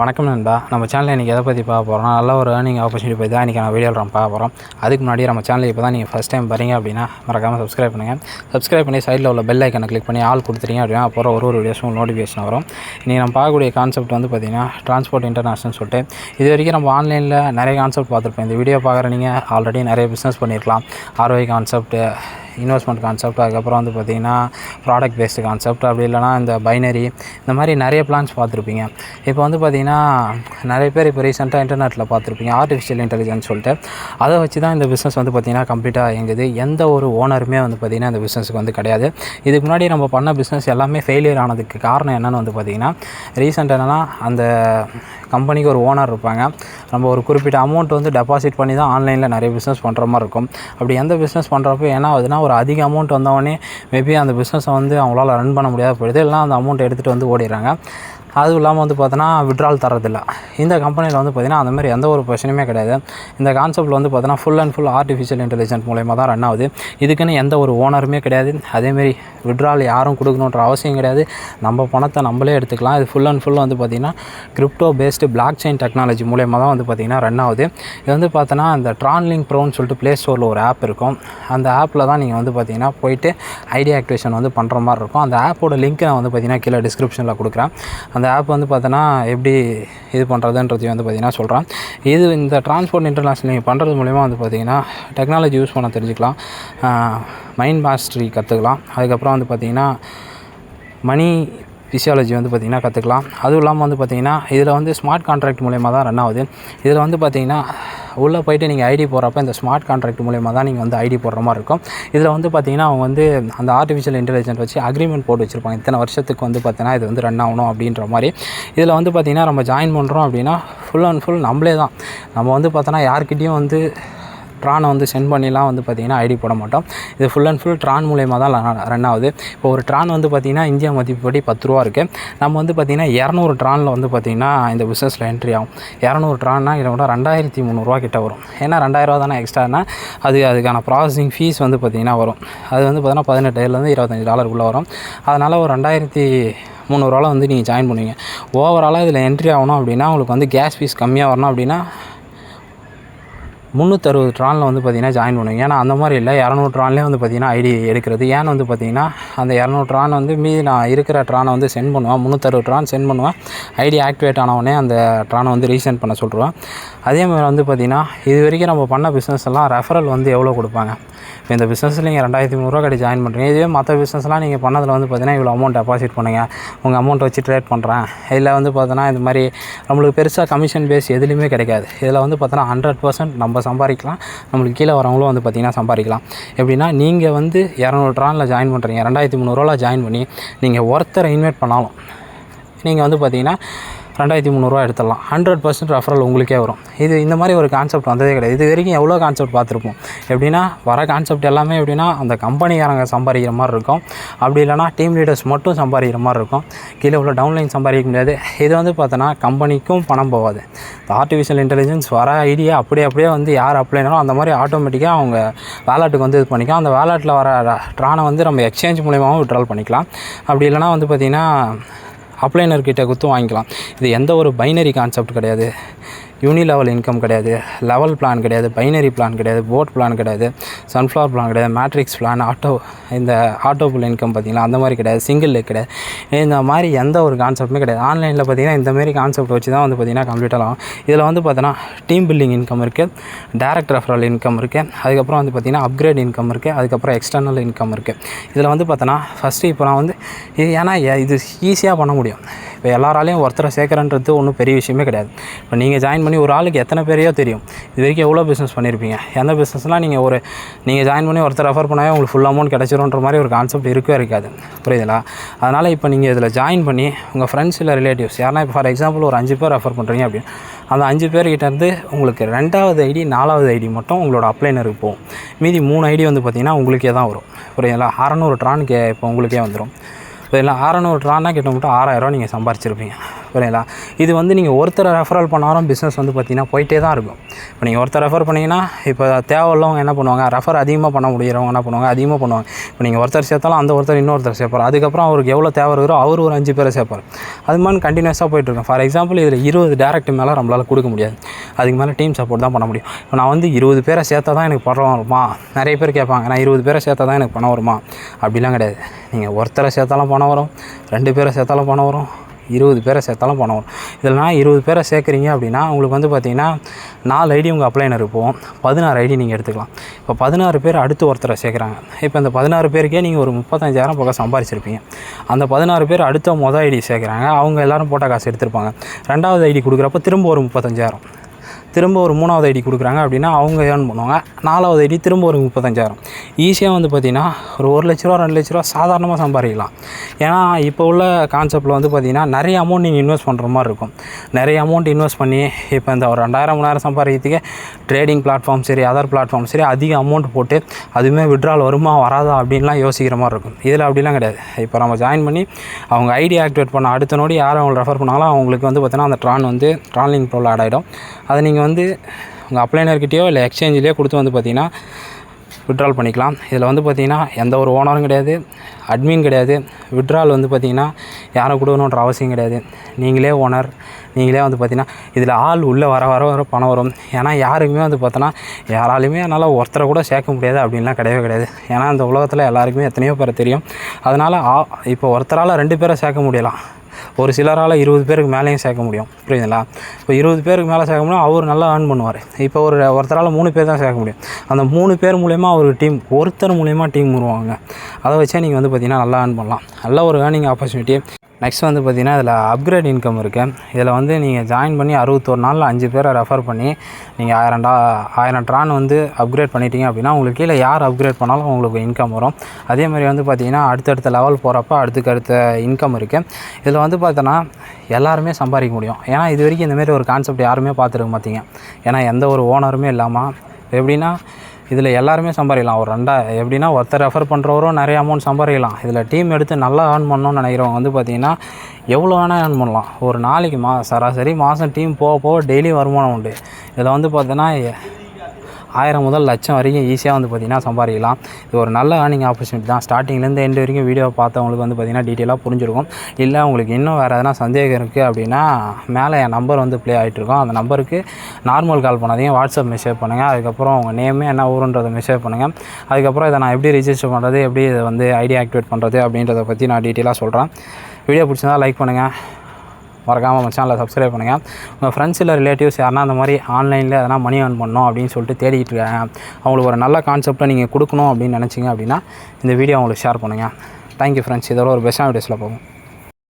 வணக்கம் நண்பா. நம்ம சேனலில் இன்றைக்கி எதை பற்றி பார்க்க போகிறோம் நல்ல ஒரு ஏர்னிங் ஆப்பர்ச்சுனிட்டி பற்றி தான் இன்றைக்கி நான் வீடியோ நம்ம பார்க்க போகிறோம் அதுக்கு முன்னாடி நம்ம சேனல் இப்போ தான் நீங்கள் ஃபஸ்ட் டைம் வரீங்க அப்படின்னா மறக்காமல் சப்ஸ்கிரைப் பண்ணுங்கள் சப்ஸ்கிரைப் பண்ணி சைடில் உள்ள பெல் ஐக்கனை கிளிக் பண்ணி ஆல் கொடுத்துட்டீங்க அப்படின்னா அப்புறம் ஒரு ஒரு வீடியோஸும் நோட்டிஃபிகேஷன் வரும். இன்றைக்கி நம்ம பார்க்கக்கூடிய கான்செப்ட் வந்து பார்த்திங்கன்னா ட்ரான்ஸ்போர்ட் இன்டர்நேஷனல் சொல்லிட்டு இது வரைக்கும் நம்ம ஆன்லைனில் நிறைய கான்செப்ட் பார்த்துருப்போம். இந்த வீடியோ பார்க்குற நீங்கள் ஆல்ரெடி நிறைய பிஸ்னஸ் பண்ணியிருக்கலாம் ஆர்வை கான்செப்ட்டு இன்வெஸ்ட்மெண்ட் கான்செப்ட் அதுக்கப்புறம் வந்து பார்த்திங்கன்னா ப்ராடக்ட் பேஸ்டு கான்செப்ட் அப்படி இல்லைனா இந்த பைனரி இந்த மாதிரி நிறைய பிளான்ஸ் பார்த்துருப்பீங்க. இப்போ வந்து பார்த்திங்கன்னா நிறைய பேர் இப்போ ரீசெண்டாக இன்டர்நெட்டில் பார்த்துருப்பீங்க ஆர்டிஃபிஷியல் இன்டெலிஜென்ஸ் சொல்லிட்டு. அதை வச்சு தான் இந்த பிஸ்னஸ் வந்து பார்த்திங்கன்னா கம்ப்ளீட்டாக இயங்குது. எந்த ஒரு ஓனருமே வந்து பார்த்திங்கன்னா இந்த பிஸ்னஸுக்கு வந்து கிடையாது. இதுக்கு முன்னாடி நம்ம பண்ண பிஸ்னஸ் எல்லாமே ஃபெயிலியர் ஆனதுக்கு காரணம் என்னென்னு வந்து பார்த்திங்கன்னா ரீசெண்ட் என்னென்னா அந்த கம்பெனிக்கு ஒரு ஓனர் இருப்பாங்க. நம்ம ஒரு குறிப்பிட்ட அமௌண்ட் வந்து டெபாசிட் பண்ணி தான் ஆன்லைனில் நிறைய பிஸ்னஸ் பண்ணுற மாதிரி இருக்கும். அப்படி எந்த பிஸ்னஸ் பண்ணுறப்போ என்ன ஆகுதுன்னா ஒரு அதிக அமௌண்ட் வந்தவொடனே மேபி அந்த பிஸ்னஸை வந்து அவங்களால ரன் பண்ண முடியாத போயிடுது இல்லைனா அந்த அமௌண்ட் எடுத்துகிட்டு வந்து ஓடிடுறாங்க. அதுவும் இல்லாமல் வந்து பார்த்தோன்னா விட்ரால் தரதில்ல இந்த கம்பெனியில் வந்து பார்த்திங்கன்னா அந்த மாதிரி எந்த ஒரு பிரச்சனையுமே கிடையாது. இந்த கான்செப்ட்டில் வந்து பார்த்தோன்னா full and full artificial intelligent மூலயமா தான் ரன் ஆகுது. இதுக்குன்னு எந்த ஒரு ஓனருமே கிடையாது. அதேமாரி விட்ரால் யாரும் கொடுக்கணுன்ற அவசியம் கிடையாது. நம்ம பணத்தை நம்மளே எடுத்துக்கலாம். இது ஃபுல் அண்ட் ஃபுல் வந்து பார்த்திங்கன்னா crypto based blockchain technology மூலயமா தான் வந்து பார்த்திங்கன்னா ரன் ஆகுது. இது வந்து பார்த்தோன்னா அந்த ட்ரான்லிங் ப்ரோன்னு சொல்லிட்டு ப்ளே ஸ்டோரில் ஒரு ஆப் இருக்கும். அந்த ஆப்பில் தான் நீங்கள் வந்து பார்த்திங்கன்னா போயிட்டு ஐடி ஆக்டிவேஷன் வந்து பண்ணுற மாதிரி இருக்கும். அந்த ஆப்போட லிங்க் நான் வந்து பார்த்திங்கன்னா கீழே டிஸ்கிரிப்ஷனில் கொடுக்குறேன். அந்த ஆப் வந்து பார்த்தோன்னா எப்படி இது பண்ணுறதுன்றதையும் வந்து பார்த்திங்கன்னா சொல்கிறேன் இது இந்த டிரான்ஸ்போர்ட் இன்டர்நேஷனல் நீங்கள் பண்ணுறது மூலிமா வந்து பார்த்திங்கன்னா டெக்னாலஜி யூஸ் பண்ண தெரிஞ்சுக்கலாம். மைண்ட் மாஸ்டரி கற்றுக்கலாம் அதுக்கப்புறம் வந்து பார்த்திங்கன்னா மணி ஃபிசியாலஜி வந்து பார்த்திங்கன்னா கற்றுக்கலாம் அதுவும் இல்லாமல் வந்து பார்த்திங்கன்னா இதில் வந்து ஸ்மார்ட் கான்ட்ராக்ட் மூலயமா தான் ரன் ஆகுது. இதில் வந்து பார்த்திங்கன்னா உள்ளே போயிட்டு நீங்கள் ஐடி போடுறப்ப இந்த ஸ்மார்ட் கான்ட்ராக்ட் மூலயமா தான் நீங்கள் வந்து ஐடி போடுற மாதிரி இருக்கும். இதில் வந்து பார்த்திங்கன்னா அவங்க வந்து அந்த ஆர்டிஃபிஷியல் இன்டெலிஜென்ட் வச்சு அக்ரிமெண்ட் போட்டு வச்சுருப்பாங்க. இத்தனை வருஷத்துக்கு வந்து பார்த்தீங்கன்னா இது வந்து ரன் ஆகணும் அப்படின்ற மாதிரி. இதில் வந்து பார்த்திங்கன்னா நம்ம ஜாயின் பண்ணுறோம் அப்படின்னா ஃபுல் அண்ட் ஃபுல் நம்மளே தான். நம்ம வந்து பார்த்தோன்னா யார்கிட்டேயும் வந்து ட்ரானை வந்து சென்ட் பண்ணிலாம் வந்து பார்த்திங்கன்னா ஐடி போட மாட்டோம். இது ஃபுல் அண்ட் ஃபுல் ட்ரான் மூலயமா தான் ரன் ஆகுது. இப்போ ஒரு ட்ரான் வந்து பார்த்திங்கன்னா இந்தியா மதிப்புப்படி பத்து ரூபா இருக்குது நம்ம வந்து பார்த்திங்கன்னா இரநூறு ட்ரானில் வந்து பார்த்திங்கன்னா இந்த பிஸ்னஸில் என்ட்ரி ஆகும். இரநூறு ட்ரான்னா இதை விட ரெண்டாயிரத்தி முந்நூறுரூவா கிட்ட வரும். ஏன்னா ரெண்டாயிரரூவா தானே எக்ஸ்ட்ரானா அது அதுக்கான ப்ராசஸிங் ஃபீஸ் வந்து பார்த்திங்கன்னா வரும். அது வந்து பார்த்திங்கன்னா பதினெட்டுலேருந்து இருபத்தஞ்சி டாலருக்குள்ளே வரும். அதனால் ஒரு ரெண்டாயிரத்தி முந்நூறுவாவில் வந்து நீங்கள் ஜாயின் பண்ணுவீங்க. ஓவராலாக இதில் என்ட்ரி ஆகணும் அப்படின்னா உங்களுக்கு வந்து கேஸ் ஃபீஸ் கம்மியாக வரணும் அப்படின்னா முந்நூற்றறுபது ட்ரானில் வந்து பார்த்திங்கன்னா ஜாயின் பண்ணுவீங்க ஏன்னா அந்த மாதிரி இல்லை. இரநூறு ட்ரான்லேயே வந்து பார்த்திங்கன்னா ஐடி எடுக்கிறது. ஏன்னு வந்து பார்த்திங்கன்னா அந்த இரநூறு ட்ரான் வந்து மீதி நான் இருக்கிற ட்ரானை வந்து சென்ட் பண்ணுவேன். முந்நூற்றறுபது ட்ரான் சென்ட் பண்ணுவேன். ஐடி ஆக்டிவேட் ஆனவுடனே அந்த ட்ரானை வந்து ரீசெண்ட் பண்ண சொல்லிடுவேன் அதே மாதிரி வந்து பார்த்திங்கன்னா இது வரைக்கும் நம்ம பண்ண பிஸ்னஸ் எல்லாம் ரெஃபரல் வந்து எவ்வளோ கொடுப்பாங்க? இப்போ இந்த பிஸ்னஸில் நீங்கள் ரெண்டாயிரத்தி முந்நூறுரூவா கட்டி ஜாயின் பண்ணுறீங்க இதுவே மற்ற பிஸ்னஸ்லாம் நீங்கள் பண்ணதில் வந்து பார்த்தீங்கன்னா இவ்வளோ அமௌண்ட் டெபாசிட் பண்ணுங்கள் உங்கள் அமௌண்ட் வச்சு ட்ரேட் பண்ணுறேன் இதில் வந்து பார்த்தோன்னா இந்த மாதிரி நம்மளுக்கு பெருசாக கமிஷன் பேஸ் எதுலேயுமே கிடைக்காது. இதில் வந்து பார்த்தோன்னா ஹண்ட்ரட் பர்சன்ட் நம்ம சம்பாதிக்கலாம். நம்மளுக்கு கீழே வரவங்களும் வந்து பார்த்திங்கன்னா சம்பாதிக்கலாம். எப்படின்னா நீங்கள் வந்து இரநூறு ட்ரானில் ஜாயின் பண்ணுறீங்க ரெண்டாயிரத்தி முந்நூறுவாவில் ஜாயின் பண்ணி நீங்கள் ஒருத்தரை இன்வைட் பண்ணாலும் நீங்கள் வந்து பார்த்தீங்கன்னா ரெண்டாயிரத்தி முந்நூறுரூவா எடுத்துடலாம். ஹண்ட்ரட் பர்சன்ட் ரெஃபரல் உங்களுக்கே வரும். இது இந்த மாதிரி ஒரு கான்செப்ட் வந்ததே கிடையாது. இது வரைக்கும் எவ்வளோ கான்செப்ட் பார்த்துருப்போம்? எப்படின்னா வர கான்செப்ட் எல்லாமே எப்படின்னா அந்த கம்பெனிக்காரங்க சம்பாதிக்கிற மாதிரி இருக்கும். அப்படி இல்லைனா டீம் லீடர்ஸ் மட்டும் சம்பாதிக்கிற மாதிரி இருக்கும். கீழே உள்ள டவுன்லைன் சம்பாதிக்க முடியாது. இது வந்து பார்த்தோன்னா கம்பெனிக்கும் பணம் போகாது. இந்த ஆர்டிஃபிஷியல் இன்டெலிஜென்ஸ் வர ஐடியா அப்படியே அப்படியே வந்து யார் அப்ளைனாலும் அந்த மாதிரி ஆட்டோமேட்டிக்காக அவங்க வேலாட்டுக்கு வந்து இது பண்ணிக்கலாம். அந்த வேலாட்டில் வர ட்ரானை வந்து நம்ம எக்ஸ்சேஞ்ச் மூலியமாகவும் விட்ரால் பண்ணிக்கலாம். அப்படி இல்லைனா வந்து பார்த்திங்கன்னா அப்ளைனர்கிட்ட கொடுத்து வாங்கிக்கலாம். இது எந்த ஒரு பைனரி கான்செப்ட் கிடையாது. யூனி லெவல் இன்கம் கிடையாது லெவல் பிளான் கிடையாது பைனரி பிளான் கிடையாது போட் பிளான் கிடையாது சன்ஃப்ளவர் பிளான் கிடையாது மேட்ரிக்ஸ் பிளான் ஆட்டோ இந்த ஆட்டோ புல் இன்கம் பார்த்திங்கன்னா அந்த மாதிரி கிடையாது சிங்கிள் லேக் கிடையாது. இந்த மாதிரி எந்த ஒரு கான்செப்ட்டுமே கிடையாது. ஆன்லைனில் பார்த்திங்கன்னா இந்த மாதிரி கான்செப்ட் வச்சு தான் வந்து பார்த்திங்கன்னா கம்ப்ளீட்டாக ஆகும் இதில் வந்து பார்த்தோன்னா டீம் பில்டிங் இன்கம் இருக்குது டேரக்ட் ரெஃபரல் இன்கம் இருக்குது அதுக்கப்புறம் வந்து பார்த்திங்கன்னா அப்கிரேட் இன்கம் இருக்குது அதுக்கப்புறம் எக்ஸ்டர்னல் இன்கம் இருக்குது இதில் வந்து பார்த்தோன்னா ஃபஸ்ட்டு இப்போ நான் வந்து இது ஏன்னா இது ஈஸியாக பண்ண முடியும். இப்போ எல்லாராலையும் ஒருத்தரை சேர்க்குறன்றது ஒன்றும் பெரிய விஷயமே கிடையாது. இப்போ நீங்கள் ஜாயின் பண்ணி ஒரு ஆளுக்கு எத்தனை பேரையோ தெரியும். இது வரைக்கும் எவ்வளோ பிஸ்னஸ் பண்ணியிருப்பீங்க எந்த பிஸ்னஸ்லாம் நீங்கள் ஒரு நீங்கள் ஜாயின் பண்ணி ஒருத்தர் ரெஃபர் பண்ணாவே உங்களுக்கு ஃபுல் அமௌண்ட் கிடச்சிரும்ன்ற மாதிரி ஒரு கான்செப்ட் இருக்கவே இருக்காது. புரியுதுங்களா? அதனால் இப்போ நீங்கள் இதில் ஜாயின் பண்ணி உங்கள் ஃப்ரெண்ட்ஸ் இல்லை ரிலேட்டிவ்ஸ் யாருன்னா இப்போ ஃபார் எக்ஸாம்பிள் ஒரு அஞ்சு பேர் ரெஃபர் பண்ணுறீங்க அப்படின்னு அந்த அஞ்சு பேர்கிட்டேருந்து உங்களுக்கு ரெண்டாவது ஐடி நாலாவது ஐடி மட்டும் உங்களோட அப்ளைனருக்கு போகும். மீதி மூணு ஐடி வந்து பார்த்திங்கன்னா உங்களுக்கே தான் வரும். புரியுதுங்களா? அறநூறு கே இப்போ உங்களுக்கே வந்துடும் இப்போ இல்லை அறநூறு ட்ரான்னா கிட்டத்தட்ட ஆறாயிரம் நீங்கள் சம்பாரிச்சிருப்பீங்க. புரியுங்களா இது வந்து நீங்கள் ஒருத்தரை ரெஃபரல் பண்ணாலும் பிஸ்னஸ் வந்து பார்த்திங்கன்னா போயிட்டே தான் இருக்கும். இப்போ நீங்கள் ஒருத்தர் ரெஃபர் பண்ணிங்கன்னா இப்போ தேவையுள்ளவங்க என்ன பண்ணுவாங்க? ரெஃபர் அதிகமாக பண்ண முடியிறவங்க என்ன பண்ணுவாங்க? அதிகமாக பண்ணுவாங்க. இப்போ நீங்கள் ஒருத்தர் சேர்த்தாலும் அந்த ஒருத்தர் இன்னொருத்தர் சேர்ப்பார். அதுக்கப்புறம் அவருக்கு எவ்வளோ தேவை இருக்கிறோ அவர் ஒரு அஞ்சு பேரை சேர்ப்பார். அது மாதிரி கண்டினியூஸாக போயிட்டுருக்கும் ஃபார் எக்ஸாம்பிள் இதில் இருபது டேரக்ட் மேலே நம்மளால் கொடுக்க முடியாது. அதுக்கு மேலே டீம் சப்போர்ட் தான் பண்ண முடியும். இப்போ நான் வந்து இருபது பேரை சேர்த்தா தான் எனக்கு பணம் வருமா? நிறைய பேர் கேட்பாங்க நான் இருபது பேரை சேர்த்தா தான் எனக்கு பணம் வருமா? அப்படிலாம் கிடையாது. நீங்கள் ஒருத்தரை சேர்த்தாலும் பணம் வரும் ரெண்டு பேரை சேர்த்தாலும் பணம் வரும் இருபது பேரை சேர்த்தாலும் பணம். வரும் இதில் நான் இருபது பேரை சேர்க்குறீங்க அப்படின்னா உங்களுக்கு வந்து பார்த்தீங்கன்னா நாலு ஐடி உங்கள் அப்ளைனர் இருப்போம் பதினாறு ஐடி நீங்கள் எடுத்துக்கலாம். இப்போ பதினாறு பேர் அடுத்து ஒருத்தரை சேர்க்குறாங்க. இப்போ இந்த பதினாறு பேருக்கே நீங்கள் ஒரு முப்பத்தஞ்சாயிரம் பக்கம் சம்பாரிச்சிருப்பீங்க. அந்த பதினாறு பேர் அடுத்த மொதல் ஐடி சேர்க்குறாங்க. அவங்க எல்லாரும் போட்ட காசு எடுத்திருப்பாங்க. ரெண்டாவது ஐடி கொடுக்குறப்ப திரும்ப ஒரு முப்பத்தஞ்சாயிரம். திரும்ப ஒரு மூணாவது ஐடி கொடுக்குறாங்க அப்படின்னா அவங்க ஏர்ன் பண்ணுவாங்க. நாலாவது ஐடி திரும்ப ஒரு முப்பத்தஞ்சாயிரம். ஈஸியாக வந்து பார்த்திங்கன்னா ஒரு ஒரு லட்ச ரூபா ரெண்டு லட்ச ரூபா சாதாரணமாக சம்பாதிக்கலாம். ஏன்னா இப்போ உள்ள கான்செப்ட்டில் வந்து பார்த்திங்கன்னா நிறைய அமௌண்ட் நீங்கள் இன்வெஸ்ட் பண்ணுற மாதிரி இருக்கும். நிறைய அமௌண்ட் இன்வெஸ்ட் பண்ணி இப்போ இந்த ஒரு ரெண்டாயிரம் மூணாயிரம் சம்பாதிக்கிறதுக்கு ட்ரேடிங் பிளாட்ஃபார்ம் சரி அதர் பிளாட்ஃபார்ம் சரி அதிக அமௌண்ட் போட்டு அதுவுமே விட்ரால் வருமா வராதா அப்படின்லாம் யோசிக்கிற மாதிரி இருக்கும். இதில் அப்படிலாம் கிடையாது. இப்போ நம்ம ஜாயின் பண்ணி அவங்க ஐடி ஆக்டிவேட் பண்ண அடுத்த நோடி யார் அவங்களை ரெஃபர் பண்ணாலும் அவங்களுக்கு வந்து பார்த்தீங்கன்னா அந்த ட்ரான் வந்து ட்ரான்லிங் ப்ரோவில் ஆட் ஆகிடும் அதை நீங்கள் வந்து உங்கள் அப்ளைனர்கிட்டயோ இல்லை எக்ஸ்சேஞ்சிலேயோ கொடுத்து வந்து பார்த்தீங்கன்னா விட்ரால் பண்ணிக்கலாம். இதில் வந்து பார்த்திங்கன்னா எந்த ஒரு ஓனரும் கிடையாது. அட்மின் கிடையாது. விட்ரால் வந்து பார்த்திங்கன்னா யாரும் கொடுக்கணுன்ற அவசியம் கிடையாது. நீங்களே ஓனர் நீங்களே வந்து பார்த்தீங்கன்னா இதில் ஆள் உள்ளே வர வர வர பணம் வரும். ஏன்னா யாருக்குமே வந்து பார்த்தோன்னா யாராலையுமே என்னால் ஒருத்தரை கூட சேர்க்க முடியாது அப்படின்லாம் கிடையவே கிடையாது. ஏன்னா இந்த உலகத்தில் எல்லாருக்குமே எத்தனையோ பேரை தெரியும். அதனால் ஆ இப்போ ஒருத்தரால் ரெண்டு பேரை சேர்க்க முடியலாம். ஒரு சிலரால் இருபது பேருக்கு மேலேயும் சேர்க்க முடியும். புரியுதுங்களா? இப்போ இருபது பேருக்கு மேலே சேர்க்க முடியும் அவர் நல்லா ஏர்ன் பண்ணுவார். இப்போ ஒரு ஒருத்தரால் மூணு பேர் தான் சேர்க்க முடியும். அந்த மூணு பேர் மூலயமா ஒரு டீம் ஒருத்தர் மூலயமா டீம் உருவாங்க. அதை வச்சே நீங்கள் வந்து பார்த்தீங்கன்னா நல்லா ஏர்ன் பண்ணலாம். நல்ல ஒரு ஏர்னிங் ஆப்பர்ச்சுனிட்டி நெக்ஸ்ட் வந்து பார்த்தீங்கன்னா இதில் அப்கிரேட் இன்கம் இருக்குது இதில் வந்து நீங்கள் ஜாயின் பண்ணி அறுபத்தோரு நாளில் அஞ்சு பேரை ரெஃபர் பண்ணி நீங்கள் ஆயிரம் டா ஆயிரம் ட்ரான் வந்து அப்கிரேட் பண்ணிட்டீங்க அப்படின்னா உங்களுக்கு கீழே யார் அப்கிரேட் பண்ணாலும் உங்களுக்கு இன்கம் வரும். அதே மாதிரி வந்து பார்த்தீங்கன்னா அடுத்தடுத்த லெவல் போகிறப்ப அடுத்துக்கடுத்த இன்கம் இருக்குது இதில் வந்து பார்த்தோன்னா எல்லாருமே சம்பாதிக்க முடியும். ஏன்னா இது வரைக்கும் இந்தமாரி ஒரு கான்செப்ட் யாருமே பார்த்துருக்க மாட்டீங்க. ஏன்னா எந்த ஒரு ஓனருமே இல்லாமல் எப்படின்னா இதில் எல்லாருமே சம்பாதிக்கலாம். ஒரு ரெண்டா எப்படின்னா ஒருத்தர் ரெஃபர் பண்ணுறவரும் நிறைய அமௌண்ட் சம்பாதிக்கலாம். இதில் டீம் எடுத்து நல்லா ஏர்ன் பண்ணணும்னு நினைக்கிறவங்க வந்து பார்த்திங்கன்னா எவ்வளோ வேணால் ஏர்ன் பண்ணலாம். ஒரு நாளைக்கு மா சராசரி மாதம் டீம் போக போக டெய்லி வருமானம் உண்டு. இதில் வந்து பார்த்தீங்கன்னா ஆயிரம் முதல் லட்சம் வரைக்கும் ஈஸியாக வந்து பார்த்திங்கன்னா சம்பாதிக்கலாம். இது ஒரு நல்ல ஏர்னிங் ஆப்பர்ச்சுனிட்டி தான். ஸ்டார்டிங்லேருந்து எண்டு வரைக்கும் வீடியோ பார்த்தவங்களுக்கு வந்து பார்த்திங்கன்னா டீட்டெயிலாக புரிஞ்சிருக்கும். இல்லை உங்களுக்கு இன்னும் வேறு எதனா சந்தேகம் இருக்குது அப்படின்னா மேலே என் நம்பர் வந்து ப்ளே ஆகிட்டுருக்கோம் அந்த நம்பருக்கு நார்மல் கால் பண்ணாதீங்க. வாட்ஸ்அப் மெசேஜ் பண்ணுங்கள் அதுக்கப்புறம் உங்கள் நேமே என்ன ஊருன்றதை மெசேஜ் பண்ணுங்கள் அதுக்கப்புறம் இதை நான் எப்படி ரிஜிஸ்டர் பண்ணுறது எப்படி இதை வந்து ஐடி ஆக்டிவேட் பண்ணுறது அப்படின்றத பற்றி நான் டீட்டெயிலாக சொல்கிறேன் வீடியோ பிடிச்சிருந்தா லைக் பண்ணுங்கள் மறக்காமல் நம்ம சேனலை சப்ஸ்கிரைப் பண்ணுங்கள் உங்கள் ஃப்ரெண்ட்ஸ் இல்லை ரிலேட்டிவ்ஸ் யாருனா அந்த மாதிரி ஆன்லைனில் எதனா மணி ஏர்ன் பண்ணணும் அப்படின்னு சொல்லிட்டு தேடிட்டு இருக்காங்க. அவங்களுக்கு ஒரு நல்ல கான்செப்டை நீங்கள் கொடுக்கணும் அப்படின்னு நினச்சிங்க அப்படின்னா இந்த வீடியோ அவங்களுக்கு ஷேர் பண்ணுங்கள் தேங்க்யூ ஃப்ரெண்ட்ஸ் இதோட ஒரு பெஸ்ட்டான வீடியோஸில் போகும்